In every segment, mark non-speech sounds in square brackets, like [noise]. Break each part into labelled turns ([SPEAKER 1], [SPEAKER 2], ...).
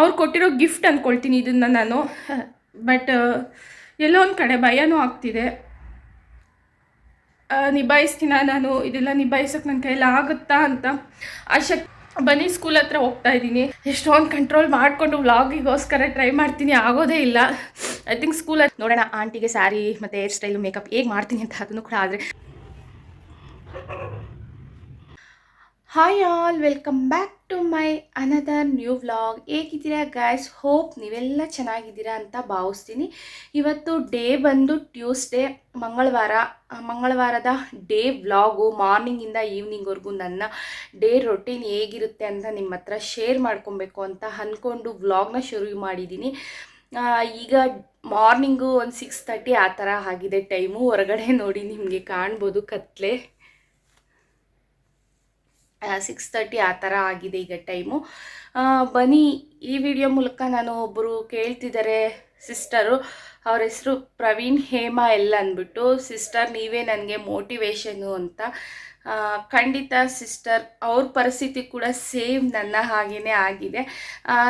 [SPEAKER 1] ಅವ್ರು ಕೊಟ್ಟಿರೋ ಗಿಫ್ಟ್ ಅಂದ್ಕೊಳ್ತೀನಿ ಇದನ್ನು ನಾನು. ಬಟ್ ಎಲ್ಲೋ ಒಂದು ಕಡೆ ಭಯನೂ ಆಗ್ತಿದೆ. ನಿಭಾಯಿಸ್ತೀನ ನಾನು? ಇದೆಲ್ಲ ನಿಭಾಯಿಸೋಕೆ ನನ್ನ ಕೈಯಲ್ಲಿ ಆಗುತ್ತಾ ಅಂತ ಆ ಬನ್ನಿ ಸ್ಕೂಲ್ ಹತ್ರ ಹೋಗ್ತಾ ಇದ್ದೀನಿ. ಎಷ್ಟೊಂದು ಕಂಟ್ರೋಲ್ ಮಾಡಿಕೊಂಡು ವ್ಲಾಗಿಗೋಸ್ಕರ ಟ್ರೈ ಮಾಡ್ತೀನಿ, ಆಗೋದೇ ಇಲ್ಲ. ಐ ಥಿಂಕ್ ಸ್ಕೂಲ್ ನೋಡೋಣ, ಆಂಟಿಗೆ ಸ್ಯಾರಿ ಮತ್ತು ಹೇರ್ ಸ್ಟೈಲು ಮೇಕಪ್ ಹೇಗೆ ಮಾಡ್ತೀನಿ ಅಂತ ಅದನ್ನು ಕೂಡ ಆದರೆ hi all welcome back to my another new vlog ಹೇಗಿದ್ದೀರಾ ಗಾಯ್ಸ್ ಹೋಪ್ ನೀವೆಲ್ಲ ಚೆನ್ನಾಗಿದ್ದೀರಾ ಅಂತ ಭಾವಿಸ್ತೀನಿ. ಇವತ್ತು ಡೇ ಬಂದು ಟ್ಯೂಸ್ಡೇ ಮಂಗಳವಾರ ಮಂಗಳವಾರದ ಡೇ ವ್ಲಾಗು ಮಾರ್ನಿಂಗಿಂದ ಈವ್ನಿಂಗ್ವರೆಗೂ ನನ್ನ ಡೇ ರೊಟೀನ್ ಹೇಗಿರುತ್ತೆ ಅಂತ ನಿಮ್ಮ ಹತ್ರ ಶೇರ್ ಮಾಡ್ಕೊಬೇಕು ಅಂತ ಅಂದ್ಕೊಂಡು ವ್ಲಾಗ್ನ ಶುರು ಮಾಡಿದ್ದೀನಿ. ಈಗ ಮಾರ್ನಿಂಗು ಒಂದು ಸಿಕ್ಸ್ ತರ್ಟಿ ಆ ಥರ ಆಗಿದೆ. ಟೈಮು ಹೊರಗಡೆ ನೋಡಿ ನಿಮಗೆ ಕಾಣ್ಬೋದು ಕತ್ಲೆ. ಸಿಕ್ಸ್ ತರ್ಟಿ ಆ ಥರ ಆಗಿದೆ ಈಗ ಟೈಮು ಬನ್ನಿ, ಈ ವಿಡಿಯೋ ಮೂಲಕ ನಾನು ಒಬ್ಬರು ಕೇಳ್ತಿದ್ದಾರೆ ಸಿಸ್ಟರು ಅವ್ರ ಹೆಸರು ಪ್ರವೀಣ್ ಹೇಮಾ ಎಲ್ಲ ಅಂದ್ಬಿಟ್ಟು ಸಿಸ್ಟರ್ ನೀವೇ ನನಗೆ ಮೋಟಿವೇಶನು ಅಂತ. ಖಂಡಿತ ಸಿಸ್ಟರ್ ಅವ್ರ ಪರಿಸ್ಥಿತಿ ಕೂಡ ಸೇಮ್ ನನ್ನ ಹಾಗೇ ಆಗಿದೆ.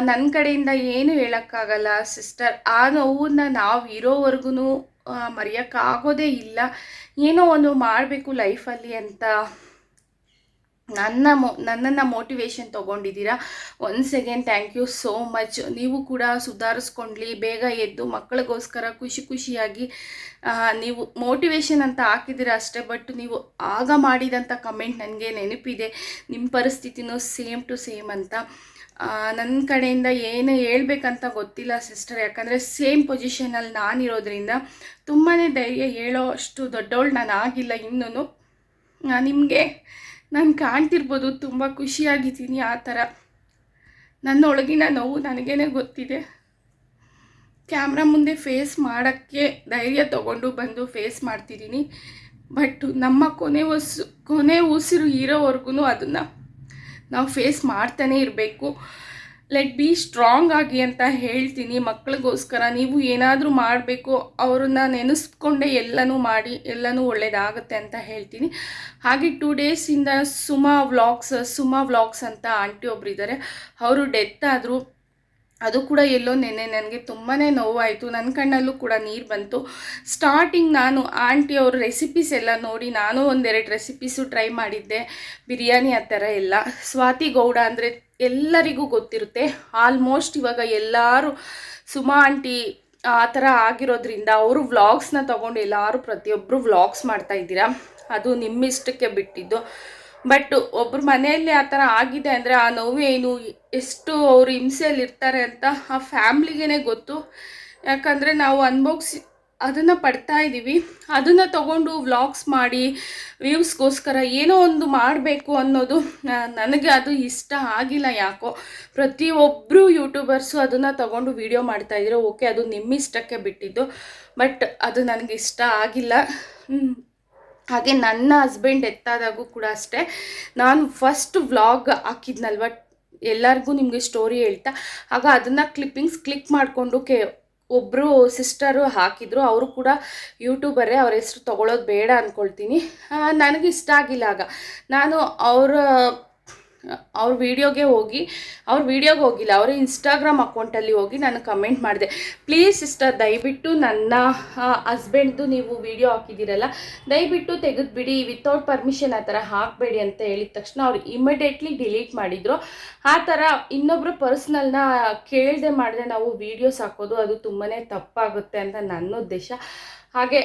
[SPEAKER 1] ನನ್ನ ಕಡೆಯಿಂದ ಏನು ಹೇಳೋಕ್ಕಾಗಲ್ಲ ಸಿಸ್ಟರ್ ಆ ನೋವನ್ನ ನಾವು ಇರೋವರೆಗೂ ಮರೆಯೋಕ್ಕಾಗೋದೇ ಇಲ್ಲ. ಏನೋ ಒಂದು ಮಾಡಬೇಕು ಲೈಫಲ್ಲಿ ಅಂತ ನನ್ನ ಮೊ, ನನ್ನನ್ನು motivation ತೊಗೊಂಡಿದ್ದೀರಾ? Once again thank you so much ನೀವು ಕೂಡ ಸುಧಾರಿಸ್ಕೊಂಡ್ಲಿ, ಬೇಗ ಎದ್ದು ಮಕ್ಕಳಿಗೋಸ್ಕರ ಖುಷಿ ಖುಷಿಯಾಗಿ ನೀವು ಮೋಟಿವೇಶನ್ ಅಂತ ಹಾಕಿದ್ದೀರಾ ಅಷ್ಟೇ ಬಟ್ ನೀವು ಆಗ ಮಾಡಿದಂಥ ಕಮೆಂಟ್ ನನಗೆ ನೆನಪಿದೆ. ನಿಮ್ಮ ಪರಿಸ್ಥಿತಿನೂ ಸೇಮ್ ಟು ಸೇಮ್ ಅಂತ. ನನ್ನ ಕಡೆಯಿಂದ ಏನು ಹೇಳ್ಬೇಕಂತ ಗೊತ್ತಿಲ್ಲ ಸಿಸ್ಟರ್ ಯಾಕಂದರೆ ಸೇಮ್ ಪೊಸಿಷನಲ್ಲಿ ನಾನಿರೋದ್ರಿಂದ ತುಂಬಾ ಧೈರ್ಯ ಹೇಳೋ ಅಷ್ಟು ದೊಡ್ಡವಳು ನಾನು ಆಗಿಲ್ಲ ಇನ್ನೂ ನಿಮಗೆ ನಾನು ಕಾಣ್ತಿರ್ಬೋದು, ತುಂಬ ಖುಷಿಯಾಗಿದ್ದೀನಿ ಆ ಥರ. ನನ್ನ ಒಳಗಿನ ನೋವು ನನಗೇನೆ ಗೊತ್ತಿದೆ. ಕ್ಯಾಮ್ರಾ ಮುಂದೆ ಫೇಸ್ ಮಾಡೋಕ್ಕೆ ಧೈರ್ಯ ತಗೊಂಡು ಬಂದು ಫೇಸ್ ಮಾಡ್ತಿದ್ದೀನಿ. ಬಟ್ ನಮ್ಮ ಕೊನೆ ಉಸು ಕೊನೆ ಉಸಿರು ಇರೋವರೆಗೂ ಅದನ್ನು ನಾವು ಫೇಸ್ ಮಾಡ್ತಾನೆ ಇರಬೇಕು. ಲೆಟ್ ಬಿ ಸ್ಟ್ರಾಂಗ್ ಆಗಿ ಅಂತ ಹೇಳ್ತೀನಿ. ಮಕ್ಕಳಿಗೋಸ್ಕರ ನೀವು ಏನಾದರೂ ಮಾಡಬೇಕು, ಅವ್ರನ್ನ ನೆನೆಸ್ಕೊಂಡೇ ಎಲ್ಲನೂ ಮಾಡಿ, ಎಲ್ಲನೂ ಒಳ್ಳೇದಾಗುತ್ತೆ ಅಂತ ಹೇಳ್ತೀನಿ. ಹಾಗೆ ಟೂ ಡೇಸಿಂದ ಸುಮಾ ವ್ಲಾಗ್ಸ್ ಸುಮಾ ವ್ಲಾಗ್ಸ್ ಅಂತ ಆಂಟಿ ಒಬ್ರು ಇದ್ದಾರೆ ಅವರು ಡೆತ್ ಆದರೂ, ಅದು ಕೂಡ ಎಲ್ಲೋ ನೆನೆ ನನಗೆ ತುಂಬಾ ನೋವಾಯಿತು. ನನ್ನ ಕಣ್ಣಲ್ಲೂ ಕೂಡ ನೀರು ಬಂತು. ಸ್ಟಾರ್ಟಿಂಗ್ ನಾನು ಆಂಟಿ ಅವ್ರ ರೆಸಿಪೀಸ್ ಎಲ್ಲ ನೋಡಿ ನಾನು ಒಂದೆರಡು ರೆಸಿಪೀಸು ಟ್ರೈ ಮಾಡಿದ್ದೆ. ಬಿರಿಯಾನಿ ಆ ಥರ ಎಲ್ಲ. ಸ್ವಾತಿ ಗೌಡ ಅಂದರೆ ಎಲ್ಲರಿಗೂ ಗೊತ್ತಿರುತ್ತೆ. ಆಲ್ಮೋಸ್ಟ್ ಇವಾಗ ಎಲ್ಲರೂ ಸುಮಾ ಆಂಟಿ ಆ ಥರ ಆಗಿರೋದ್ರಿಂದ ಅವರು ವ್ಲಾಗ್ಸ್ನ ತೊಗೊಂಡು ಎಲ್ಲರೂ ಪ್ರತಿಯೊಬ್ಬರು ವ್ಲಾಗ್ಸ್ ಮಾಡ್ತಾ ಇದ್ದೀರಾ. ಅದು ನಿಮ್ಮ ಇಷ್ಟಕ್ಕೆ ಬಿಟ್ಟಿದ್ದು. ಬಟ್ ಒಬ್ಬರು ಮನೆಯಲ್ಲಿ ಆ ಥರ ಆಗಿದೆ ಅಂದರೆ ಆ ನೋವು ಏನು, ಎಷ್ಟು ಅವರು ಹಿಂಸೆಯಲ್ಲಿ ಇರ್ತಾರೆ ಅಂತ ಆ ಫ್ಯಾಮ್ಲಿಗೇ ಗೊತ್ತು. ಯಾಕಂದರೆ ನಾವು ಅನ್ಭೋಗಿಸಿ ಅದನ್ನು ಪಡ್ತಾ ಇದ್ದೀವಿ ಅದನ್ನು ತಗೊಂಡು ವ್ಲಾಗ್ಸ್ ಮಾಡಿ ವ್ಯೂಸ್ಗೋಸ್ಕರ ಏನೋ ಒಂದು ಮಾಡಬೇಕು ಅನ್ನೋದು ನನಗೆ ಅದು ಇಷ್ಟ ಆಗಿಲ್ಲ ಯಾಕೋ. ಪ್ರತಿಯೊಬ್ಬರು ಯೂಟ್ಯೂಬರ್ಸು ಅದನ್ನು ತಗೊಂಡು ವೀಡಿಯೋ ಮಾಡ್ತಾಯಿದ್ರು ಓಕೆ ಅದು ನಿಮ್ಮ ಇಷ್ಟಕ್ಕೆ ಬಿಟ್ಟಿದ್ದು. ಬಟ್ ಅದು ನನಗೆ ಇಷ್ಟ ಆಗಿಲ್ಲ. ಹಾಗೆ ನನ್ನ ಹಸ್ಬೆಂಡ್ ಎತ್ತಾದಾಗೂ ಕೂಡ ಅಷ್ಟೇ. ನಾನು ಫಸ್ಟ್ ವ್ಲಾಗ್ ಹಾಕಿದ್ನಲ್ವ. ಎಲ್ಲರಿಗೂ ನಿಮಗೆ ಸ್ಟೋರಿ ಹೇಳ್ತಾ. ಆಗ ಅದನ್ನು ಕ್ಲಿಪ್ಪಿಂಗ್ಸ್ ಕ್ಲಿಕ್ ಮಾಡಿಕೊಂಡು ಕೆ ಒಬ್ಬರು ಸಿಸ್ಟರು ಹಾಕಿದ್ರು, ಅವರು ಕೂಡ ಯೂಟ್ಯೂಬರೇ ಅವ್ರ ಹೆಸ್ರು ತೊಗೊಳೋದು ಬೇಡ ಅಂದ್ಕೊಳ್ತೀನಿ ನನಗೆ ಇಷ್ಟ ಆಗಿಲ್ಲ ಆಗ. ನಾನು ಅವರ ಅವ್ರ ವಿಡಿಯೋಗೆ ಹೋಗಿ, ಅವ್ರ ವಿಡಿಯೋಗೆ ಹೋಗಿಲ್ಲ, ಅವರ ಇನ್ಸ್ಟಾಗ್ರಾಮ್ ಅಕೌಂಟಲ್ಲಿ ಹೋಗಿ ನಾನು ಕಮೆಂಟ್ ಮಾಡಿದೆ. ಪ್ಲೀಸ್ ಸಿಸ್ಟರ್ ದಯವಿಟ್ಟು ನನ್ನ ಹಸ್ಬೆಂಡ್ದು ನೀವು ವಿಡಿಯೋ ಹಾಕಿದ್ದೀರಲ್ಲ, ದಯವಿಟ್ಟು ತೆಗೆದುಬಿಡಿ ವಿತೌಟ್ ಪರ್ಮಿಷನ್ ಆ ಥರ ಹಾಕಬೇಡಿ ಅಂತ ಹೇಳಿದ ತಕ್ಷಣ ಅವ್ರು ಇಮಿಡಿಯೇಟ್ಲಿ ಡಿಲೀಟ್ ಮಾಡಿದರು. ಆ ಥರ ಇನ್ನೊಬ್ಬರು ಪರ್ಸ್ನಲ್ನ ಕೇಳದೆ ಮಾಡಿದ್ರೆ ನಾವು ವೀಡಿಯೋಸ್ ಹಾಕೋದು ಅದು ತುಂಬಾ ತಪ್ಪಾಗುತ್ತೆ ಅಂತ ನನ್ನ ಉದ್ದೇಶ. ಹಾಗೆ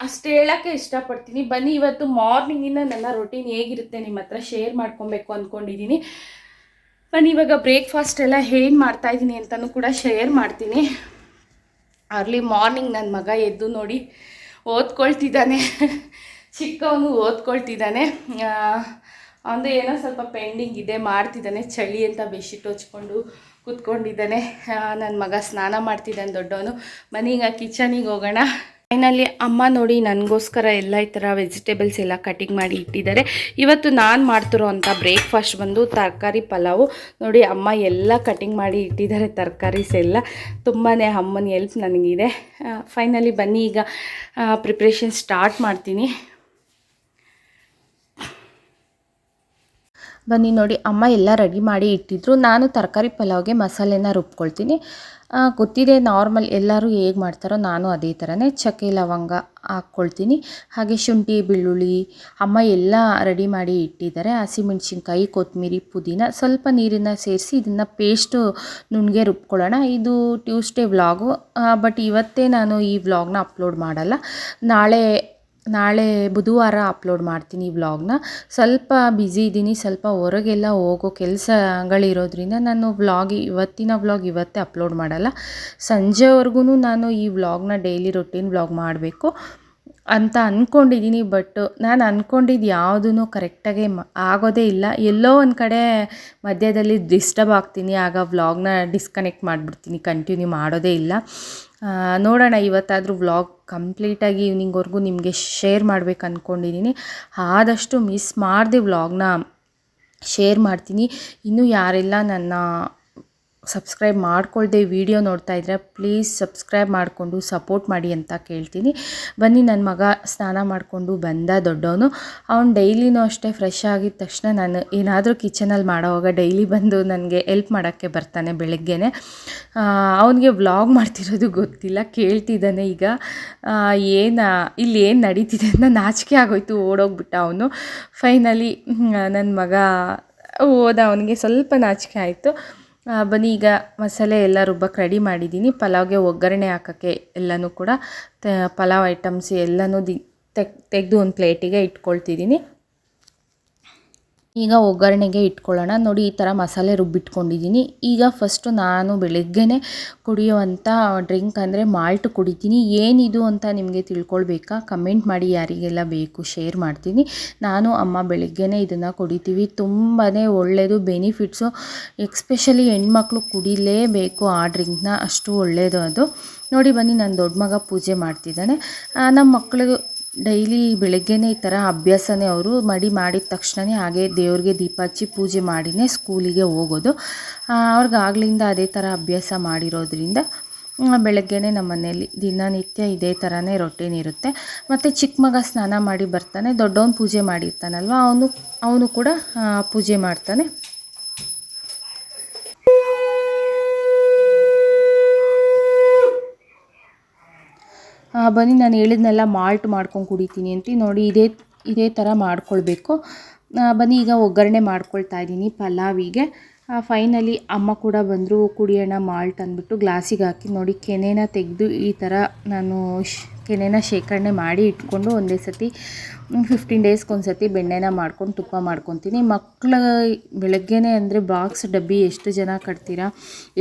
[SPEAKER 1] ಅಷ್ಟು ಹೇಳೋಕ್ಕೆ ಇಷ್ಟಪಡ್ತೀನಿ. ಬನ್ನಿ, ಇವತ್ತು ಮಾರ್ನಿಂಗಿಂದ ನನ್ನ ರೊಟೀನ್ ಹೇಗಿರುತ್ತೆ ನಿಮ್ಮ ಹತ್ರ ಶೇರ್ ಮಾಡ್ಕೊಬೇಕು ಅಂದ್ಕೊಂಡಿದ್ದೀನಿ ಬನ್ನಿ, ಇವಾಗ ಬ್ರೇಕ್ಫಾಸ್ಟ್ ಎಲ್ಲ ಏನು ಮಾಡ್ತಾಯಿದ್ದೀನಿ ಅಂತಲೂ ಕೂಡ ಶೇರ್ ಮಾಡ್ತೀನಿ. ಅರ್ಲಿ ಮಾರ್ನಿಂಗ್ ನನ್ನ ಮಗ ಎದ್ದು ನೋಡಿ ಓದ್ಕೊಳ್ತಿದ್ದಾನೆ. [laughs] ಚಿಕ್ಕವನು ಓದ್ಕೊಳ್ತಿದ್ದಾನೆ. ಅವನದು ಏನೋ ಸ್ವಲ್ಪ ಪೆಂಡಿಂಗ್ ಇದೆ ಮಾಡ್ತಿದ್ದಾನೆ. ಚಳಿ ಅಂತ ಬೆಡ್ಶೀಟ್ ಹೊಚ್ಕೊಂಡು ಕೂತ್ಕೊಂಡಿದ್ದಾನೆ. ನನ್ನ ಮಗ ಸ್ನಾನ ಮಾಡ್ತಿದ್ದಾನೆ ದೊಡ್ಡವನು. ಮನೆಗೆ ಕಿಚನಿಗೆ ಹೋಗೋಣ. ಫೈನಲಿ ಅಮ್ಮ ನೋಡಿ ನನಗೋಸ್ಕರ ಎಲ್ಲ ಈ ಥರ ವೆಜಿಟೇಬಲ್ಸ್ ಎಲ್ಲ ಕಟಿಂಗ್ ಮಾಡಿ ಇಟ್ಟಿದ್ದಾರೆ. ಇವತ್ತು ನಾನು ಮಾಡ್ತಿರೋ ಅಂಥ ಬ್ರೇಕ್ಫಾಸ್ಟ್ ಬಂದು ತರಕಾರಿ ಪಲಾವು. ನೋಡಿ ಅಮ್ಮ ಎಲ್ಲ ಕಟಿಂಗ್ ಮಾಡಿ ಇಟ್ಟಿದ್ದಾರೆ ತರಕಾರೀಸ್ ಎಲ್ಲ. ತುಂಬಾ ಅಮ್ಮನ ಎಲ್ಪ್ ನನಗಿದೆ. ಫೈನಲಿ ಬನ್ನಿ ಈಗ ಪ್ರಿಪ್ರೇಷನ್ ಸ್ಟಾರ್ಟ್ ಮಾಡ್ತೀನಿ. ಬನ್ನಿ ನೋಡಿ, ಅಮ್ಮ ಎಲ್ಲ ರೆಡಿ ಮಾಡಿ ಇಟ್ಟಿದ್ರು. ನಾನು ತರಕಾರಿ ಪಲಾವ್ಗೆ ಮಸಾಲೆನ ರುಬ್ಕೊಳ್ತೀನಿ. ಗೊತ್ತಿದೆ ನಾರ್ಮಲ್ ಎಲ್ಲರೂ ಹೇಗೆ ಮಾಡ್ತಾರೋ, ನಾನು ಅದೇ ಥರನೇ ಚಕ್ಕೆ ಲವಂಗ ಹಾಕ್ಕೊಳ್ತೀನಿ. ಹಾಗೆ ಶುಂಠಿ, ಬೆಳ್ಳುಳ್ಳಿ, ಅಮ್ಮ ಎಲ್ಲ ರೆಡಿ ಮಾಡಿ ಇಟ್ಟಿದ್ದಾರೆ. ಹಸಿಮೆಣ್ಸಿನ್ಕಾಯಿ ಕೊತ್ತಂಬರಿ ಪುದೀನ ಸ್ವಲ್ಪ ನೀರನ್ನು ಸೇರಿಸಿ ಇದನ್ನು ಪೇಸ್ಟು ನುಣ್ಣಗೆ ರುಬ್ಕೊಳ್ಳೋಣ. ಇದು ಟ್ಯೂಸ್ಡೇ ವ್ಲಾಗು ಬಟ್ ಇವತ್ತೇ ನಾನು ಈ ವ್ಲಾಗ್ನ ಅಪ್ಲೋಡ್ ಮಾಡಲ್ಲ. ನಾಳೆ ನಾಳೆ ಬುಧವಾರ ಅಪ್ಲೋಡ್ ಮಾಡ್ತೀನಿ ಈ ವ್ಲಾಗ್ನ. ಸ್ವಲ್ಪ ಬ್ಯುಸಿ ಇದ್ದೀನಿ, ಸ್ವಲ್ಪ ಹೊರಗೆಲ್ಲ ಹೋಗೋ ಕೆಲಸಗಳಿರೋದ್ರಿಂದ ನಾನು ವ್ಲಾಗ್ ಇವತ್ತಿನ ವ್ಲಾಗ್ ಇವತ್ತೇ ಅಪ್ಲೋಡ್ ಮಾಡಲ್ಲ. ಸಂಜೆವರೆಗೂ ನಾನು ಈ ವ್ಲಾಗ್ನ ಡೈಲಿ ರೊಟೀನ್ ವ್ಲಾಗ್ ಮಾಡಬೇಕು ಅಂತ ಅಂದ್ಕೊಂಡಿದ್ದೀನಿ ಬಟ್ ನಾನು ಅಂದ್ಕೊಂಡಿದ್ದು ಯಾವುದೂ ಕರೆಕ್ಟಾಗಿ ಮ ಆಗೋದೇ ಇಲ್ಲ. ಎಲ್ಲೋ ಒಂದು ಕಡೆ ಮಧ್ಯದಲ್ಲಿ ಡಿಸ್ಟರ್ಬ್ ಆಗ್ತೀನಿ, ಆಗ ವ್ಲಾಗ್ನ ಡಿಸ್ಕನೆಕ್ಟ್ ಮಾಡಿಬಿಡ್ತೀನಿ, ಕಂಟಿನ್ಯೂ ಮಾಡೋದೇ ಇಲ್ಲ. ನೋಡೋಣ, ಇವತ್ತಾದರೂ ವ್ಲಾಗ್ ಕಂಪ್ಲೀಟಾಗಿ ಈವ್ನಿಂಗ್ವರೆಗೂ ನಿಮಗೆ ಶೇರ್ ಮಾಡ್ಬೇಕು ಅಂದ್ಕೊಂಡಿದ್ದೀನಿ ಆದಷ್ಟು ಮಿಸ್ ಮಾಡದೆ ವ್ಲಾಗ್ನ ಶೇರ್ ಮಾಡ್ತೀನಿ. ಇನ್ನೂ ಯಾರೆಲ್ಲ ನನ್ನ ಸಬ್ಸ್ಕ್ರೈಬ್ ಮಾಡ್ಕೊಳ್ಳದೆ ವಿಡಿಯೋ ನೋಡ್ತಾ ಇದ್ದರೆ ಪ್ಲೀಸ್ ಸಬ್ಸ್ಕ್ರೈಬ್ ಮಾಡಿಕೊಂಡು ಸಪೋರ್ಟ್ ಮಾಡಿ ಅಂತ ಕೇಳ್ತೀನಿ. ಬನ್ನಿ ನನ್ನ ಮಗ ಸ್ನಾನ ಮಾಡಿಕೊಂಡು ಬಂದ ದೊಡ್ಡವನು. ಅವ್ನು ಡೈಲಿನೂ ಅಷ್ಟೇ ಫ್ರೆಶ್ ಆಗಿದ ತಕ್ಷಣ ನಾನು ಏನಾದರೂ ಕಿಚನಲ್ಲಿ ಮಾಡೋವಾಗ ಡೈಲಿ ಬಂದು ನನಗೆ ಎಲ್ಪ್ ಮಾಡೋಕ್ಕೆ ಬರ್ತಾನೆ ಬೆಳಗ್ಗೆನೆ. ಅವನಿಗೆ ವ್ಲಾಗ್ ಮಾಡ್ತಿರೋದು ಗೊತ್ತಿಲ್ಲ, ಕೇಳ್ತಿದ್ದಾನೆ ಈಗ. ಏನು, ಇಲ್ಲಿ ಏನು ನಡೀತಿದೆ ಅಂತ ನಾಚಿಕೆ ಆಗೋಯ್ತು, ಓಡೋಗ್ಬಿಟ್ಟ ಅವನು. ಫೈನಲಿ ನನ್ನ ಮಗ ಹೋದ, ಅವನಿಗೆ ಸ್ವಲ್ಪ ನಾಚಿಕೆ ಆಯಿತು. ಬನ್ನಿ, ಈಗ ಮಸಾಲೆ ಎಲ್ಲ ರುಬ್ಬಕ್ಕೆ ರೆಡಿ ಮಾಡಿದ್ದೀನಿ ಪಲಾವ್ಗೆ ಒಗ್ಗರಣೆ ಹಾಕೋಕ್ಕೆ ಎಲ್ಲನೂ ಕೂಡ ಪಲಾವ್ ಐಟಮ್ಸ್ ಎಲ್ಲನೂ ದಿ, ತೆಗ್, ತೆಗೆದು ಒಂದು ಪ್ಲೇಟಿಗೆ ಇಟ್ಕೊಳ್ತಿದ್ದೀನಿ ಈಗ ಒಗ್ಗರಣೆಗೆ ಇಟ್ಕೊಳ್ಳೋಣ. ನೋಡಿ, ಈ ಥರ ಮಸಾಲೆ ರುಬ್ಬಿಟ್ಕೊಂಡಿದ್ದೀನಿ. ಈಗ ಫಸ್ಟು ನಾನು ಬೆಳಗ್ಗೆನೆ ಕುಡಿಯುವಂಥ ಡ್ರಿಂಕ್ ಅಂದರೆ ಮಾಲ್ಟ್ ಕುಡಿತೀನಿ. ಏನಿದು ಅಂತ ನಿಮಗೆ ತಿಳ್ಕೊಳ್ಬೇಕಾ? ಕಮೆಂಟ್ ಮಾಡಿ, ಯಾರಿಗೆಲ್ಲ ಬೇಕು ಶೇರ್ ಮಾಡ್ತೀನಿ. ನಾನು, ಅಮ್ಮ ಬೆಳಗ್ಗೆನೆ ಇದನ್ನು ಕುಡಿತೀವಿ. ತುಂಬಾ ಒಳ್ಳೆಯದು ಬೆನಿಫಿಟ್ಸು ಎಕ್ಸ್ಪೆಷಲಿ ಹೆಣ್ಮಕ್ಳು ಕುಡಿಲೇಬೇಕು ಆ ಡ್ರಿಂಕ್ನ ಅಷ್ಟು ಒಳ್ಳೆಯದು ಅದು. ನೋಡಿ, ಬನ್ನಿ ನನ್ನ ದೊಡ್ಡ ಮಗ ಪೂಜೆ ಮಾಡ್ತಿದ್ದಾನೆ. ನಮ್ಮ ಮಕ್ಕಳಿಗೂ ಡೈಲಿ ಬೆಳಗ್ಗೆನೇ ಈ ಥರ ಅಭ್ಯಾಸನೇ ಅವರು ಮಡಿ ಮಾಡಿದ ತಕ್ಷಣವೇ ಹಾಗೆ ದೇವ್ರಿಗೆ ದೀಪ ಹಚ್ಚಿ ಪೂಜೆ ಮಾಡಿನೇ ಸ್ಕೂಲಿಗೆ ಹೋಗೋದು. ಅವ್ರಿಗೆ ಆಗ್ಲಿಂದ ಅದೇ ಥರ ಅಭ್ಯಾಸ ಮಾಡಿರೋದ್ರಿಂದ ಬೆಳಗ್ಗೆನೇ ನಮ್ಮ ಮನೆಯಲ್ಲಿ ದಿನನಿತ್ಯ ಇದೇ ಥರನೇ ರೊಟೀನ್ ಇರುತ್ತೆ. ಮತ್ತು ಚಿಕ್ಕ ಮಗ ಸ್ನಾನ ಮಾಡಿ ಬರ್ತಾನೆ, ದೊಡ್ಡವನು ಪೂಜೆ ಮಾಡಿರ್ತಾನಲ್ವ, ಅವನು ಅವನು ಕೂಡ ಪೂಜೆ ಮಾಡ್ತಾನೆ. ಬನ್ನಿ, ನಾನು ಹೇಳಿದ್ನೆಲ್ಲ ಮಾಲ್ಟ್ ಮಾಡ್ಕೊಂಡು ಕುಡಿತೀನಿ ಅಂತ. ನೋಡಿ, ಇದೇ ಇದೇ ಥರ ಮಾಡ್ಕೊಳ್ಬೇಕು. ಬನ್ನಿ, ಈಗ ಒಗ್ಗರಣೆ ಮಾಡ್ಕೊಳ್ತಾ ಇದ್ದೀನಿ ಪಲಾವಿಗೆ. ಫೈನಲಿ ಅಮ್ಮ ಕೂಡ ಬಂದರು, ಕುಡಿಯೋಣ ಮಾಲ್ಟ್ ಅಂದ್ಬಿಟ್ಟು ಗ್ಲಾಸಿಗೆ ಹಾಕಿ ನೋಡಿ, ಕೆನೆನ ತೆಗೆದು ಈ ಥರ ನಾನು ಕೆನೆನ ಶೇಖರಣೆ ಮಾಡಿ ಇಟ್ಕೊಂಡು ಒಂದೇ ಸತಿ ಫಿಫ್ಟೀನ್ ಡೇಸ್ಗೆ ಒಂದು ಸತಿ ಬೆಣ್ಣೆನ ಮಾಡ್ಕೊಂಡು ತುಪ್ಪ ಮಾಡ್ಕೊತೀನಿ. ಮಕ್ಕಳ ಬೆಳಗ್ಗೆನೇ ಅಂದರೆ ಬಾಕ್ಸ್ ಡಬ್ಬಿ ಎಷ್ಟು ಜನ ಕಟ್ತೀರಾ?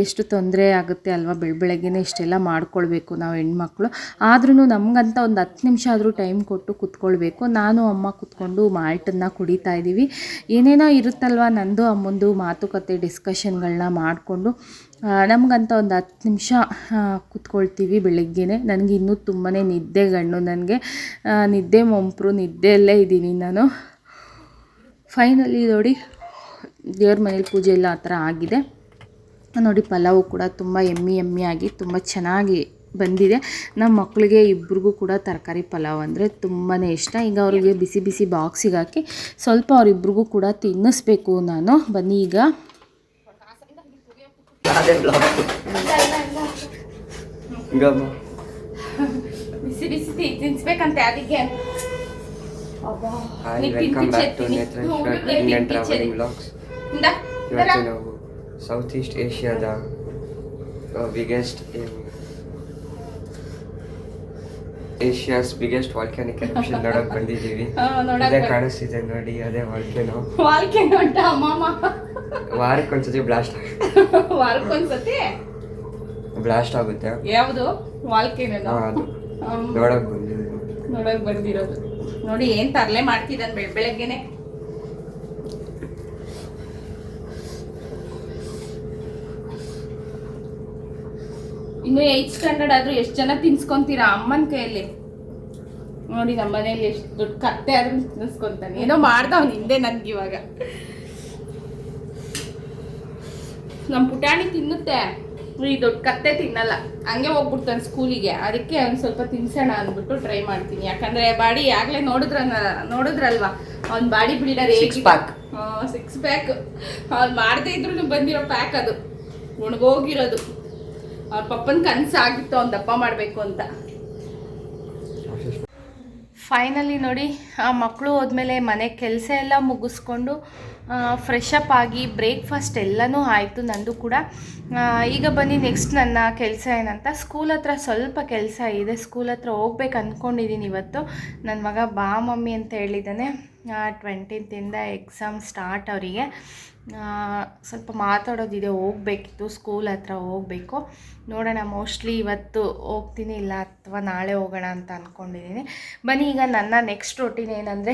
[SPEAKER 1] ಎಷ್ಟು ತೊಂದರೆ ಆಗುತ್ತೆ ಅಲ್ವಾ ಬೆಳ, ಬೆಳಗ್ಗೆನೇ ಇಷ್ಟೆಲ್ಲ ಮಾಡ್ಕೊಳ್ಬೇಕು ನಾವು ಹೆಣ್ಮಕ್ಳು. ಆದ್ರೂ ನಮಗಂತ ಒಂದು ಹತ್ತು ನಿಮಿಷ ಆದರೂ ಟೈಮ್ ಕೊಟ್ಟು ಕುತ್ಕೊಳ್ಬೇಕು. ನಾನು, ಅಮ್ಮ ಕುತ್ಕೊಂಡು ಮಾಲ್ಟನ್ನು ಕುಡಿತಾ ಇದ್ದೀವಿ ಏನೇನೋ ಇರುತ್ತಲ್ವ ನಂದು, ಅಮ್ಮಂದು ಮಾತುಕತೆ ಡಿಸ್ಕಷನ್ಗಳನ್ನ ಮಾಡಿಕೊಂಡು. ನಮಗಂತ ಒಂದು ಹತ್ತು ನಿಮಿಷ ಕುತ್ಕೊಳ್ತೀವಿ ಬೆಳಗ್ಗೆನೆ. ನನಗೆ ಇನ್ನೂ ತುಂಬಾ ನಿದ್ದೆ ಗಣ್ಣು ನನಗೆ ನಿದ್ದೆ ಮೊಂಪರು, ನಿದ್ದೆಯಲ್ಲೇ ಇದ್ದೀನಿ ನಾನು. ಫೈನಲಿ ನೋಡಿ, ದೇವ್ರ ಮನೇಲಿ ಪೂಜೆ ಎಲ್ಲ ಆ ಥರ ಆಗಿದೆ. ನೋಡಿ, ಪಲಾವು ಕೂಡ ತುಂಬ ಎಮ್ಮಿ ಎಮ್ಮಿ ಆಗಿ ತುಂಬ ಚೆನ್ನಾಗಿ ಬಂದಿದೆ. ನಮ್ಮ ಮಕ್ಕಳಿಗೆ ಇಬ್ರಿಗೂ ಕೂಡ ತರಕಾರಿ ಪಲಾವ್ ಅಂದರೆ ತುಂಬಾ ಇಷ್ಟ. ಈಗ ಅವರಿಗೆ ಬಿಸಿ ಬಿಸಿ ಬಾಕ್ಸಿಗೆ ಹಾಕಿ ಸ್ವಲ್ಪ ಅವರಿಬ್ರಿಗೂ ಕೂಡ ತಿನ್ನಿಸ್ಬೇಕು ನಾನು. ಬನ್ನಿ ಈಗ.
[SPEAKER 2] ಅದೇ ಬ್ಲಾಗ್ ಗಮ್ಮ
[SPEAKER 3] ಬಿಸಿ ಬಿಸಿ ತಿ- ತಿನ್ಸ್ಬೇಕಂತೆ ಅದಕ್ಕೆ
[SPEAKER 2] ಹಾಯ್
[SPEAKER 3] ನೀನ್
[SPEAKER 2] ವೆಲ್ಕಮ್
[SPEAKER 3] ತಿಂದು
[SPEAKER 2] ಬ್ಯಾಕ್ ಟು
[SPEAKER 3] ಚೆತ್ತೀನಿ.
[SPEAKER 2] ನೇತ್ರ
[SPEAKER 3] ಹ್ಞೂ,
[SPEAKER 2] ಕುಕಿಂಗ್
[SPEAKER 3] ನೀನ್
[SPEAKER 2] ಆ್ಯಂಡ್
[SPEAKER 3] ತಿಂದು
[SPEAKER 2] ಟ್ರಾವೆಲಿಂಗ್ ಬ್ಲಾಗ್ಸ್
[SPEAKER 3] ಇಂದ,
[SPEAKER 2] ಇವತ್ತು
[SPEAKER 3] ಬರ.
[SPEAKER 2] ನಾವು ಸೌತ್ ಈಸ್ಟ್ ಏಷ್ಯಾದ biggest Asia's biggest volcanic eruption ನೋಡಕ್ ಬಂದಿದ್ದೀವಿ. ಅದೇ ಕಾಣಿಸ್ತಿದೆ ನೋಡಿ ಅದೇ ವಾಲ್ಕ್ಯಾನೋ
[SPEAKER 3] ಅಂತ ಮಾಮ ವಾರಕ್ಕೆ
[SPEAKER 2] ವಾರಕ್ಕೊಂದ್ಸತಿ ಬ್ಲಾಸ್ಟ್
[SPEAKER 3] ವಾರಕ್ಕೊಂದ್ಸತಿ
[SPEAKER 2] ಬ್ಲಾಸ್ಟ್ ಆಗುತ್ತೆ.
[SPEAKER 3] ಯಾವುದು? ವಾಲ್ಕೆನ
[SPEAKER 2] ಅದು. ನೋಡಕ್ ಬಂದಿದ್ದೀವಿ.
[SPEAKER 3] ನೋಡಕ್ ಬಂದಿರೋದು. ನೋಡಿ ಏನ್ ತರ್ಲೆ ಮಾಡ್ತಿದ್ದಾನೆ ಬೆಳ ಬೆಳಗ್ಗೆನೆ. ಇನ್ನು ಏಯ್ತ್ ಸ್ಟ್ಯಾಂಡರ್ಡ್ ಆದ್ರೂ ಎಷ್ಟು ಜನ ತಿನ್ಸ್ಕೊಂತೀರಾ ಅಮ್ಮನ ಕೈಯಲ್ಲಿ? ನೋಡಿ ನಮ್ಮ ಮನೇಲಿ ಎಷ್ಟು ದೊಡ್ಡ ಕತ್ತೆ ಆದ್ರೂ ತಿನ್ಸ್ಕೊಂತಾನೆ. ಏನೋ ಮಾಡ್ದವ್ ಹಿಂದೆ ನನ್ಗೆ ಇವಾಗ. ನಮ್ಮ ಪುಟಾಣಿ ತಿನ್ನುತ್ತೆ.
[SPEAKER 1] ಈ ದೊಡ್ಡ ಕತ್ತೆ ತಿನ್ನಲ್ಲ. ಹಂಗೆ ಹೋಗ್ಬಿಡ್ತಾನೆ ಸ್ಕೂಲಿಗೆ. ಅದಕ್ಕೆ ಒಂದು ಸ್ವಲ್ಪ ತಿನ್ಸೋಣ ಅಂದ್ಬಿಟ್ಟು ಟ್ರೈ ಮಾಡ್ತೀನಿ. ಯಾಕಂದ್ರೆ ಬಾಡಿ ಆಗ್ಲೇ ನೋಡಿದ್ರ ನೋಡಿದ್ರಲ್ವಾ? ಅವ್ನ body builder
[SPEAKER 2] eight pack
[SPEAKER 1] six pack ಅವ್ನು ಮಾಡದೇ ಇದ್ರು ಬಂದಿರೋ ಪ್ಯಾಕ್ ಅದು. ಒಣಗೋಗಿರೋದು. ಅವ್ರ ಪಪ್ಪನ ಕನಸಾಗಿತ್ತು, ಅವ್ನು ದಪ್ಪ ಮಾಡಬೇಕು ಅಂತ. ಫೈನಲಿ ನೋಡಿ, ಆ ಮಕ್ಕಳು ಹೋದ್ಮೇಲೆ ಮನೆ ಕೆಲಸ ಎಲ್ಲ ಮುಗಿಸ್ಕೊಂಡು ಫ್ರೆಶ್ ಅಪ್ ಆಗಿ ಬ್ರೇಕ್ಫಾಸ್ಟ್ ಎಲ್ಲನೂ ಆಯಿತು ನಂದು ಕೂಡ. ಈಗ ಬನ್ನಿ ನೆಕ್ಸ್ಟ್ ನನ್ನ ಕೆಲಸ ಏನಂತ. ಸ್ಕೂಲ್ ಹತ್ರ ಸ್ವಲ್ಪ ಕೆಲಸ ಇದೆ. ಸ್ಕೂಲ್ ಹತ್ರ ಹೋಗ್ಬೇಕು ಅಂದ್ಕೊಂಡಿದ್ದೀನಿ ಇವತ್ತು. ನನ್ನ ಮಗ ಬಾ ಮಮ್ಮಿ ಅಂತ ಹೇಳಿದ್ದಾನೆ ಟ್ವೆಂಟೀನ್ತಿಂದ ಎಕ್ಸಾಮ್ ಸ್ಟಾರ್ಟ್ ಅವರಿಗೆ. ಸ್ವಲ್ಪ ಮಾತಾಡೋದಿದೆ ಹೋಗಬೇಕಿತ್ತು ಸ್ಕೂಲ್ ಹತ್ರ ಹೋಗಬೇಕು. ನೋಡೋಣ ಮೋಸ್ಟ್ಲಿ ಇವತ್ತು ಹೋಗ್ತೀನಿ, ಇಲ್ಲ ಅಥವಾ ನಾಳೆ ಹೋಗೋಣ ಅಂತ ಅಂದ್ಕೊಂಡಿದ್ದೀನಿ ಬನ್ನಿ, ಈಗ ನನ್ನ ನೆಕ್ಸ್ಟ್ ರೊಟೀನ್ ಏನಂದರೆ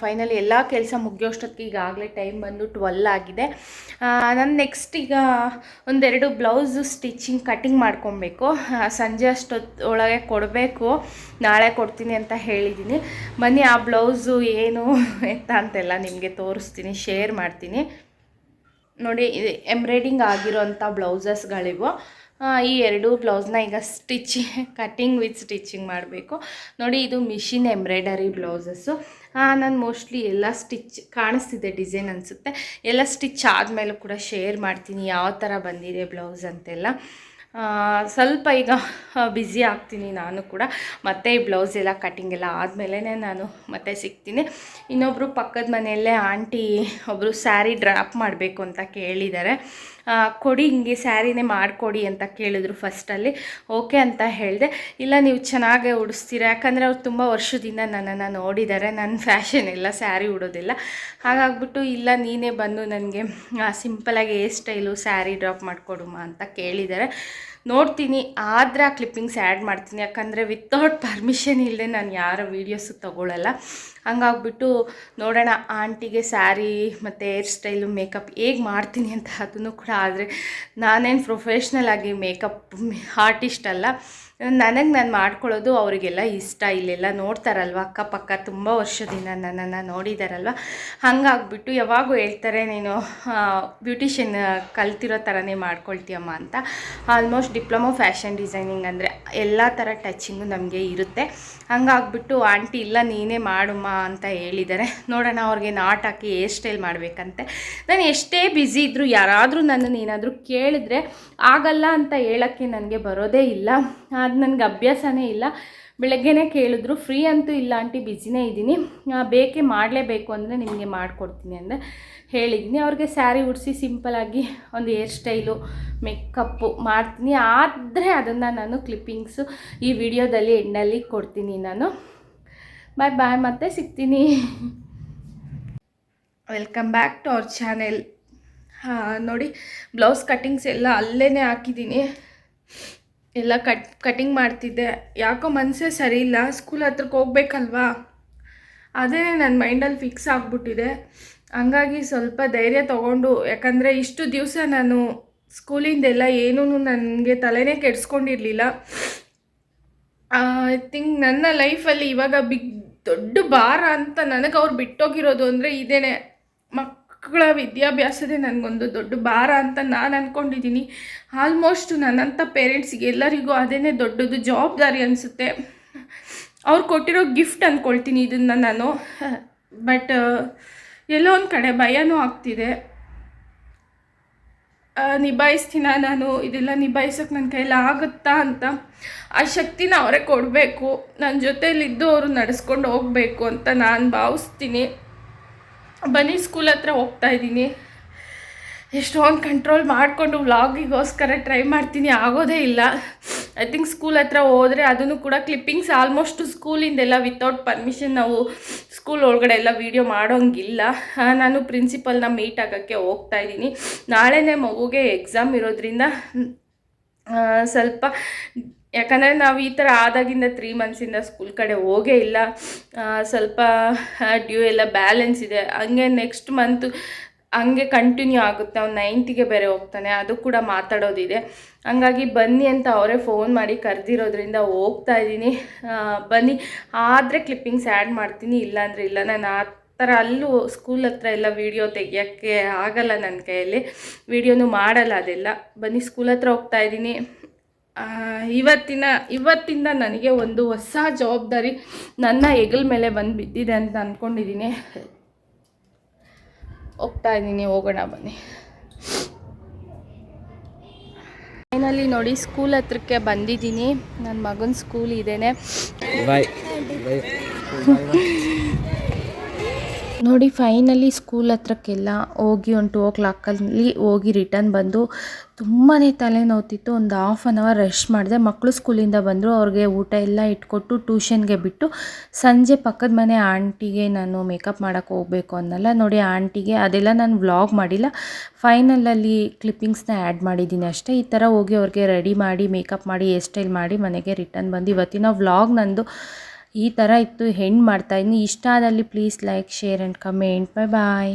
[SPEAKER 1] ಫೈನಲಿ ಎಲ್ಲ ಕೆಲಸ ಮುಗಿಯೋಷ್ಟೊತ್ತಿಗೆ ಈಗಾಗಲೇ ಟೈಮ್ ಬಂದು ಟ್ವೆಲ್ ಆಗಿದೆ. ನಾನು ನೆಕ್ಸ್ಟ್ ಈಗ ಒಂದೆರಡು ಬ್ಲೌಸು ಸ್ಟಿಚಿಂಗ್ ಕಟಿಂಗ್ ಮಾಡ್ಕೊಬೇಕು. ಸಂಜೆ ಅಷ್ಟೊತ್ತು ಒಳಗೆ ಕೊಡಬೇಕು. ನಾಳೆ ಕೊಡ್ತೀನಿ ಅಂತ ಹೇಳಿದ್ದೀನಿ. ಬನ್ನಿ, ಆ ಬ್ಲೌಸು ಏನು [laughs] ಎತ್ತ ಅಂತೆಲ್ಲ ನಿಮಗೆ ತೋರಿಸ್ತೀನಿ ಶೇರ್ ಮಾಡ್ತೀನಿ. ನೋಡಿ, ಇದು ಎಂಬ್ರಾಯ್ಡಿಂಗ್ ಆಗಿರೋಂಥ ಬ್ಲೌಸಸ್ಗಳಿವು. ಈ ಎರಡು ಬ್ಲೌಸ್ನ ಈಗ ಸ್ಟಿಚಿ ಕಟ್ಟಿಂಗ್ ವಿತ್ ಸ್ಟಿಚಿಂಗ್ ಮಾಡಬೇಕು. ನೋಡಿ, ಇದು ಮಿಷಿನ್ ಎಂಬ್ರಾಯ್ಡರಿ ಬ್ಲೌಸಸ್ಸು. ನಾನು ಮೋಸ್ಟ್ಲಿ ಎಲ್ಲ ಸ್ಟಿಚ್ ಕಾಣಿಸ್ತಿದೆ ಡಿಸೈನ್ ಅನಿಸುತ್ತೆ. ಎಲ್ಲ ಸ್ಟಿಚ್ ಆದಮೇಲೂ ಕೂಡ ಶೇರ್ ಮಾಡ್ತೀನಿ, ಯಾವ ಥರ ಬಂದಿದೆ ಬ್ಲೌಸ್ ಅಂತೆಲ್ಲ. ಸ್ವಲ್ಪ ಈಗ ಬ್ಯುಸಿ ಆಗ್ತೀನಿ ನಾನು ಕೂಡ. ಮತ್ತೆ ಈ ಬ್ಲೌಸ್ ಎಲ್ಲ ಕಟ್ಟಿಂಗ್ ಎಲ್ಲ ಆದಮೇಲೆ ನಾನು ಮತ್ತೆ ಸಿಗ್ತೀನಿ. ಇನ್ನೊಬ್ಬರು ಪಕ್ಕದ ಮನೆಯಲ್ಲೇ ಆಂಟಿ ಒಬ್ಬರು ಸ್ಯಾರಿ ಡ್ರಾಪ್ ಮಾಡಬೇಕು ಅಂತ ಕೇಳಿದ್ದಾರೆ. ಕೊಡಿ, ಹಿಂಗೆ ಸ್ಯಾರಿನೇ ಮಾಡಿಕೊಡಿ ಅಂತ ಕೇಳಿದ್ರು ಫಸ್ಟಲ್ಲಿ ಓಕೆ ಅಂತ ಹೇಳಿದೆ. ಇಲ್ಲ, ನೀವು ಚೆನ್ನಾಗೆ ಉಡಿಸ್ತೀರಾ? ಯಾಕಂದರೆ ಅವ್ರು ತುಂಬ ವರ್ಷದಿಂದ ನನ್ನನ್ನು ನೋಡಿದ್ದಾರೆ. ನನ್ನ ಫ್ಯಾಷನ್ ಇಲ್ಲ ಸ್ಯಾರಿ ಉಡೋದಿಲ್ಲ. ಹಾಗಾಗ್ಬಿಟ್ಟು, ಇಲ್ಲ, ನೀನೇ ಬಂದು ನನಗೆ ಸಿಂಪಲಾಗಿ ಹೇರ್ ಸ್ಟೈಲು ಸ್ಯಾರಿ ಡ್ರಾಪ್ ಮಾಡಿಕೊಡುಮ ಅಂತ ಕೇಳಿದ್ದಾರೆ. ನೋಡ್ತೀನಿ, ಆದರೆ ಆ ಕ್ಲಿಪ್ಪಿಂಗ್ಸ್ ಆ್ಯಡ್ ಮಾಡ್ತೀನಿ. ಯಾಕಂದರೆ ವಿತೌಟ್ ಪರ್ಮಿಷನ್ ಇಲ್ಲದೆ ನಾನು ಯಾರ ವೀಡಿಯೋಸು ತೊಗೊಳ್ಳಲ್ಲ ಹಂಗಾಗ್ಬಿಟ್ಟು ನೋಡೋಣ, ಆಂಟಿಗೆ ಸ್ಯಾರಿ ಮತ್ತು ಹೇರ್ ಸ್ಟೈಲು ಮೇಕಪ್ ಹೇಗೆ ಮಾಡ್ತೀನಿ ಅಂತ ಅದನ್ನು ಕೂಡ ಆದರೆ ನಾನೇನು ಪ್ರೊಫೆಷ್ನಲ್ ಆಗಿ ಮೇಕಪ್ ಆರ್ಟಿಸ್ಟ್ ಅಲ್ಲ. ನನಗೆ ನಾನು ಮಾಡ್ಕೊಳ್ಳೋದು ಅವರಿಗೆಲ್ಲ ಇಷ್ಟ. ಇಲ್ಲೆಲ್ಲ ನೋಡ್ತಾರಲ್ವ? ಅಕ್ಕಪಕ್ಕ ತುಂಬ ವರ್ಷದಿಂದ ನನ್ನನ್ನು ನೋಡಿದಾರಲ್ವ? ಹಂಗಾಗ್ಬಿಟ್ಟು ಯಾವಾಗೂ ಹೇಳ್ತಾರೆ, ನೀನು ಬ್ಯೂಟಿಷಿಯನ್ ಕಲ್ತಿರೋ ಥರನೇ ಮಾಡ್ಕೊಳ್ತೀಯಮ್ಮ ಅಂತ. ಆಲ್ಮೋಸ್ಟ್ ಡಿಪ್ಲೊಮೊ ಫ್ಯಾಷನ್ ಡಿಸೈನಿಂಗ್ ಅಂದರೆ ಎಲ್ಲ ಥರ ಟಚಿಂಗು ನಮಗೆ ಇರುತ್ತೆ. ಹಂಗಾಗ್ಬಿಟ್ಟು ಆಂಟಿ, ಇಲ್ಲ, ನೀನೇ ಮಾಡುಮ್ಮ ಅಂತ ಹೇಳಿದ್ದಾರೆ ನೋಡೋಣ, ಅವ್ರಿಗೆ ನಾಟ್ ಹಾಕಿ ಹೇರ್ ಸ್ಟೈಲ್ ಮಾಡಬೇಕಂತೆ. ನಾನು ಎಷ್ಟೇ ಬ್ಯುಸಿ ಇದ್ದರೂ ಯಾರಾದರೂ ನನ್ನನ್ನು ಏನಾದರೂ ಕೇಳಿದ್ರೆ ಆಗಲ್ಲ ಅಂತ ಹೇಳೋಕ್ಕೆ ನನಗೆ ಬರೋದೇ ಇಲ್ಲ. ಅದು ನನಗೆ ಅಭ್ಯಾಸನೇ ಇಲ್ಲ. ಬೆಳಗ್ಗೆನೇ ಕೇಳಿದ್ರು, ಫ್ರೀ ಅಂತೂ ಇಲ್ಲ ಆಂಟಿ ಬಿಸಿನೇ ಇದ್ದೀನಿ. ಬೇಕೆ ಬೇಕೇ ಮಾಡಲೇಬೇಕು ಅಂದರೆ ನಿಮಗೆ ಮಾಡಿಕೊಡ್ತೀನಿ ಅಂದರೆ ಹೇಳಿದ್ದೀನಿ ಅವ್ರಿಗೆ ಸ್ಯಾರಿ ಉಡಿಸಿ ಸಿಂಪಲಾಗಿ ಒಂದು ಹೇರ್ ಸ್ಟೈಲು, ಮೇಕಪ್ಪು ಮಾಡ್ತೀನಿ. ಆದರೆ ಅದನ್ನು ನಾನು ಕ್ಲಿಪ್ಪಿಂಗ್ಸು ಈ ವಿಡಿಯೋದಲ್ಲಿ ಎಂಡಲ್ಲಿ ಕೊಡ್ತೀನಿ ನಾನು. ಬಾಯ್ ಬಾಯ್ ಮತ್ತೆ ಸಿಗ್ತೀನಿ. Welcome back to our channel ನೋಡಿ ಬ್ಲೌಸ್ ಕಟ್ಟಿಂಗ್ಸ್ ಎಲ್ಲ ಅಲ್ಲೇ ಹಾಕಿದ್ದೀನಿ. ಎಲ್ಲ ಕಟ್ ಕಟಿಂಗ್ ಮಾಡ್ತಿದ್ದೆ. ಯಾಕೋ ಮನಸ್ಸೇ ಸರಿ ಇಲ್ಲ ಸ್ಕೂಲ್ ಹತ್ರಕ್ಕೆ ಹೋಗ್ಬೇಕಲ್ವಾ? ಅದೇ ನನ್ನ ಮೈಂಡಲ್ಲಿ ಫಿಕ್ಸ್ ಆಗಿಬಿಟ್ಟಿದೆ. ಹಂಗಾಗಿ ಸ್ವಲ್ಪ ಧೈರ್ಯ ತೊಗೊಂಡು, ಯಾಕಂದರೆ ಇಷ್ಟು ದಿವಸ ನಾನು ಸ್ಕೂಲಿಂದೆಲ್ಲ ಏನೂ ನನಗೆ ತಲೆನೇ ಕೆಡಿಸ್ಕೊಂಡಿರಲಿಲ್ಲ. ಐ ಥಿಂಕ್ ನನ್ನ ಲೈಫಲ್ಲಿ ಇವಾಗ ಬಿಗ್ ದೊಡ್ಡ ಭಾರ ಅಂತ ನನಗೆ ಅವ್ರು ಬಿಟ್ಟೋಗಿರೋದು ಅಂದರೆ ಇದೇನೆ. ಮಕ್ಕಳ ವಿದ್ಯಾಭ್ಯಾಸದೇ ನನಗೊಂದು ದೊಡ್ಡ ಭಾರ ಅಂತ ನಾನು ಅಂದ್ಕೊಂಡಿದ್ದೀನಿ ಆಲ್ಮೋಸ್ಟ್ ನನ್ನಂಥ ಪೇರೆಂಟ್ಸಿಗೆ ಎಲ್ಲರಿಗೂ ಅದೇ ದೊಡ್ಡದು ಜವಾಬ್ದಾರಿ ಅನಿಸುತ್ತೆ. ಅವ್ರು ಕೊಟ್ಟಿರೋ ಗಿಫ್ಟ್ ಅಂದ್ಕೊಳ್ತೀನಿ ಇದನ್ನು ನಾನು. ಬಟ್ ಎಲ್ಲೋ ಒಂದು ಕಡೆ ಭಯನೂ ಆಗ್ತಿದೆ. ನಿಭಾಯಿಸ್ತೀನ ನಾನು? ಇದೆಲ್ಲ ನಿಭಾಯಿಸೋಕೆ ನನ್ನ ಕೈಯಲ್ಲಿ ಆಗುತ್ತಾ ಅಂತ. ಆ ಶಕ್ತಿನ ಅವರೇ ಕೊಡಬೇಕು. ನನ್ನ ಜೊತೆಯಲ್ಲಿದ್ದು ಅವರು ನಡೆಸ್ಕೊಂಡು ಹೋಗಬೇಕು ಅಂತ ನಾನು ಭಾವಿಸ್ತೀನಿ. ಬನ್ನಿ ಸ್ಕೂಲ್ ಹತ್ರ ಹೋಗ್ತಾ ಇದ್ದೀನಿ. ಎಷ್ಟೊಂದು ಕಂಟ್ರೋಲ್ ಮಾಡಿಕೊಂಡು ವ್ಲಾಗಿಗೋಸ್ಕರ ಟ್ರೈ ಮಾಡ್ತೀನಿ, ಆಗೋದೇ ಇಲ್ಲ. ಐ ಥಿಂಕ್ ಸ್ಕೂಲ್ ಹತ್ರ ಹೋದರೆ ಅದನ್ನು ಕೂಡ ಕ್ಲಿಪ್ಪಿಂಗ್ಸ್ ಆಲ್ಮೋಸ್ಟ್ ಸ್ಕೂಲಿಂದೆಲ್ಲ ವಿತೌಟ್ ಪರ್ಮಿಷನ್ ನಾವು ಸ್ಕೂಲ್ ಒಳಗಡೆ ಎಲ್ಲ ವೀಡಿಯೋ ಮಾಡೋಂಗಿಲ್ಲ. ನಾನು ಪ್ರಿನ್ಸಿಪಲ್ನ ಮೀಟ್ ಆಗೋಕ್ಕೆ ಹೋಗ್ತಾ ಇದ್ದೀನಿ. ನಾಳೆನೇ ಮಗುಗೆ ಎಕ್ಸಾಮ್ ಇರೋದ್ರಿಂದ ಸ್ವಲ್ಪ ಯಾಕಂದರೆ ನಾವು ಈ ಥರ ಆದಾಗಿಂದ ತ್ರೀ ಮಂತ್ಸಿಂದ ಸ್ಕೂಲ್ ಕಡೆ ಹೋಗೇ ಇಲ್ಲ. ಸ್ವಲ್ಪ ಡ್ಯೂ ಎಲ್ಲ ಬ್ಯಾಲೆನ್ಸ್ ಇದೆ. ಹಂಗೆ ನೆಕ್ಸ್ಟ್ ಮಂತು ಹಂಗೆ ಕಂಟಿನ್ಯೂ ಆಗುತ್ತೆ. ಅವ್ನು ನೈನ್ತಿಗೆ ಬೇರೆ ಹೋಗ್ತಾನೆ. ಅದು ಕೂಡ ಮಾತಾಡೋದಿದೆ. ಹಂಗಾಗಿ ಬನ್ನಿ ಅಂತ ಅವರೇ ಫೋನ್ ಮಾಡಿ ಕರೆದಿರೋದ್ರಿಂದ ಹೋಗ್ತಾ ಇದ್ದೀನಿ. ಬನ್ನಿ. ಆದರೆ ಕ್ಲಿಪ್ಪಿಂಗ್ಸ್ ಆ್ಯಡ್ ಮಾಡ್ತೀನಿ. ಇಲ್ಲಾಂದರೆ ಇಲ್ಲ. ನಾನು ಆ
[SPEAKER 4] ಥರ ಅಲ್ಲೂ ಸ್ಕೂಲ್ ಹತ್ರ ಎಲ್ಲ ವೀಡಿಯೋ ತೆಗಿಯೋಕ್ಕೆ ಆಗಲ್ಲ ನನ್ನ ಕೈಯಲ್ಲಿ. ವೀಡಿಯೋನು ಮಾಡಲ್ಲ ಅದೆಲ್ಲ. ಬನ್ನಿ ಸ್ಕೂಲ್ ಹತ್ರ ಹೋಗ್ತಾ ಇದ್ದೀನಿ. ಇವತ್ತಿನ, ಇವತ್ತಿಂದ ನನಗೆ ಒಂದು ಹೊಸ ಜವಾಬ್ದಾರಿ ನನ್ನ ಹೆಗಲ ಮೇಲೆ ಬಂದು ಬಿದ್ದಿದೆ ಅಂತ ಅಂದ್ಕೊಂಡಿದ್ದೀನಿ ಹೋಗ್ತಾ ಇದ್ದೀನಿ ಹೋಗೋಣ ಬನ್ನಿ. ಫೈನಲಿ ನೋಡಿ ಸ್ಕೂಲ್ ಹತ್ರಕ್ಕೆ ಬಂದಿದ್ದೀನಿ. ನನ್ನ ಮಗನ ಸ್ಕೂಲ್ ಇದೇನೆ.
[SPEAKER 5] ಬಾಯ್
[SPEAKER 1] ನೋಡಿ ಫೈನಲಿ ಸ್ಕೂಲ್ ಹತ್ರಕ್ಕೆಲ್ಲ ಹೋಗಿ ಒಂದು ಟೂ ಓ ಕ್ಲಾಕಲ್ಲಿ ಹೋಗಿ ರಿಟರ್ನ್ ಬಂದು ತುಂಬಾ ತಲೆನೋವ್ತಿತ್ತು ಒಂದು ಹಾಫ್ ಆನ್ ಅವರ್ ರೆಸ್ಟ್ ಮಾಡಿದೆ. ಮಕ್ಕಳು ಸ್ಕೂಲಿಂದ ಬಂದರು. ಅವ್ರಿಗೆ ಊಟ ಎಲ್ಲ ಇಟ್ಕೊಟ್ಟು ಟ್ಯೂಷನ್ಗೆ ಬಿಟ್ಟು ಸಂಜೆ ಪಕ್ಕದ ಮನೆ ಆಂಟಿಗೆ ನಾನು ಮೇಕಪ್ ಮಾಡೋಕ್ಕೆ ಹೋಗಬೇಕು ಅನ್ನಲ್ಲ. ನೋಡಿ ಆಂಟಿಗೆ ಅದೆಲ್ಲ ನಾನು ವ್ಲಾಗ್ ಮಾಡಿಲ್ಲ. ಫೈನಲಲ್ಲಿ ಕ್ಲಿಪ್ಪಿಂಗ್ಸ್ನ ಆ್ಯಡ್ ಮಾಡಿದ್ದೀನಿ ಅಷ್ಟೇ. ಈ ಥರ ಹೋಗಿ ಅವ್ರಿಗೆ ರೆಡಿ ಮಾಡಿ ಮೇಕಪ್ ಮಾಡಿ ಹೇರ್ ಸ್ಟೈಲ್ ಮಾಡಿ ಮನೆಗೆ ರಿಟರ್ನ್ ಬಂದು ಇವತ್ತಿನ ವ್ಲಾಗ್ ನಂದು ಈ ಥರ ಇತ್ತು ಹೆಣ್ಣು ಮಾಡ್ತಾಯಿದ್ದೀನಿ ಇಷ್ಟ ಆದಲ್ಲಿ please like share and comment bye bye